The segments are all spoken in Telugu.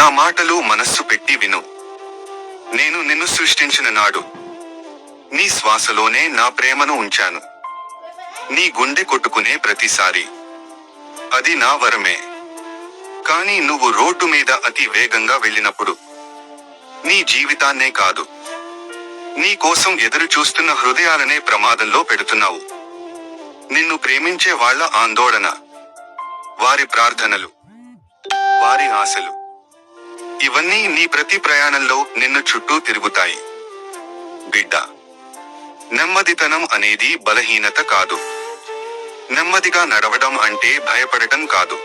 నా మాటలు మనస్సు పెట్టి విను. నేను నిన్ను సృష్టించిన నాడు నీ శ్వాసలోనే నా ప్రేమను ఉంచాను. నీ గుండె కొట్టుకునే ప్రతిసారి. అది నా వరమే. కానీ నువ్వు రోడ్డు మీద అతి వేగంగా వెళ్ళినప్పుడు నీ జీవితాన్నే కాదు. నీ కోసం ఎదురు చూస్తున్న హృదయాలనే ప్రమాదంలో పెడుతున్నావు. నిన్ను ప్రేమించే వాళ్ళ ఆందోళన. వారి ప్రార్థనలు. వారి ఆశలు. ఇవన్నీ నీ ప్రతి ప్రయాణంలో నిన్ను చుట్టూ తిరుగుతాయి. బిడ్డ నెమ్మదితనం అనేది బలహీనత కాదు. నెమ్మదిగా నడవడం అంటే భయపడటం కాదు.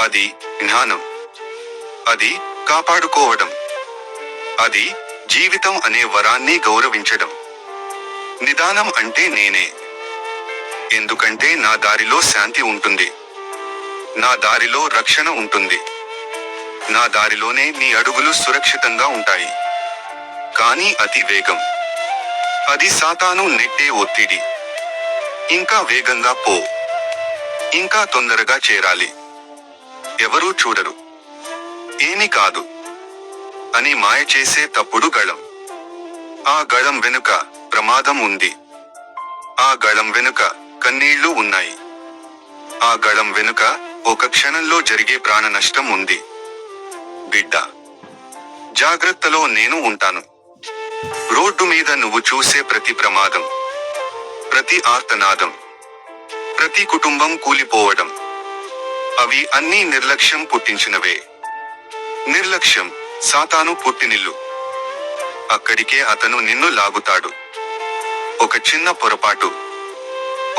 అది జ్ఞానం. అది కాపాడుకోవడం. అది జీవితం అనే వరాన్ని గౌరవించడం. నిదానం అంటే నేనే. ఎందుకంటే నా దారిలో శాంతి ఉంటుంది. నా దారిలో రక్షణ ఉంటుంది. నా దారిలోనే నీ అడుగులు సురక్షితంగా ఉంటాయి. కానీ అతి వేగం. అది సాతాను నెట్టే ఒత్తిడి. ఇంకా వేగంగా పో. ఇంకా తొందరగా చేరాలి. ఎవరూ చూడరు. ఏమి కాదు. అని మాయ చేసే తప్పుడు గళం. ఆ గళం వెనుక ప్రమాదం ఉంది. ఆ గళం వెనుక కన్నీళ్ళు ఉన్నాయి. ఆ గళం వెనుక ఒక క్షణంలో జరిగే ప్రాణ నష్టం ఉంది. బిడ్డ జాగ్రత్తలో నేను ఉంటాను. రోడ్డు మీద నువ్వు చూసే ప్రతి ప్రమాదం ప్రతి ఆర్తనాదం ప్రతి కుటుంబం కూలిపోవడం అవి అన్నీ నిర్లక్ష్యం పుట్టించినవే. నిర్లక్ష్యం సాతాను పుట్టినిల్లు. అక్కడికే అతను నిన్ను లాగుతాడు. ఒక చిన్న పొరపాటు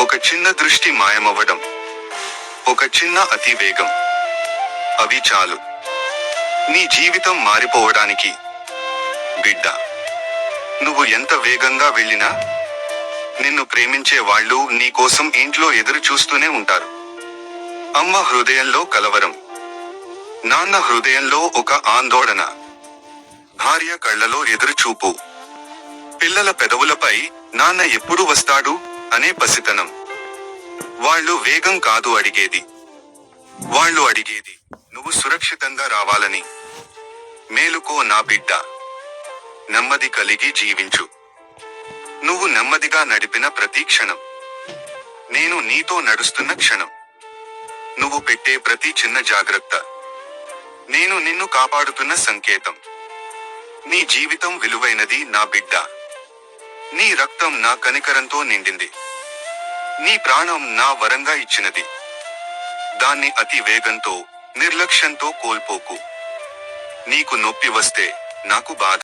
ఒక చిన్న దృష్టి మాయమవ్వడం ఒక చిన్న అతి వేగం అవి చాలు. నీ జీవితం మారిపోవడానికి. బిడ్డ నువ్వు ఎంత వేగంగా వెళ్ళినా నిన్ను ప్రేమించే వాళ్ళు నీకోసం ఇంట్లో ఎదురు చూస్తూనే ఉంటారు. అమ్మ హృదయంలో కలవరం నాన్న హృదయంలో ఒక ఆందోళన భార్య కళ్ళలో ఎదురుచూపు పిల్లల పెదవులపై నాన్న ఎప్పుడు వస్తాడు అనే పసితనం. వాళ్ళు వేగం కాదు అడిగేది వాళ్ళు అడిగేది. నువ్వు సురక్షితంగా రావాలని. మేలుకో నా బిడ్డ. నెమ్మది కలిగి జీవించు. నువ్వు నెమ్మదిగా నడిపిన ప్రతి క్షణం. నేను నీతో నడుస్తున్న క్షణం. నువ్వు పెట్టే ప్రతి చిన్న జాగ్రత్త. నేను నిన్ను కాపాడుతున్న సంకేతం. నీ జీవితం విలువైనది నా బిడ్డ. నీ రక్తం నా కనికరంతో నిండింది. నీ ప్రాణం నా వరంగా ఇచ్చినది. దాన్ని అతి వేగంతో నిర్లక్ష్యంతో కోల్పోకు. నీకు నొప్పి వస్తే నాకు బాధ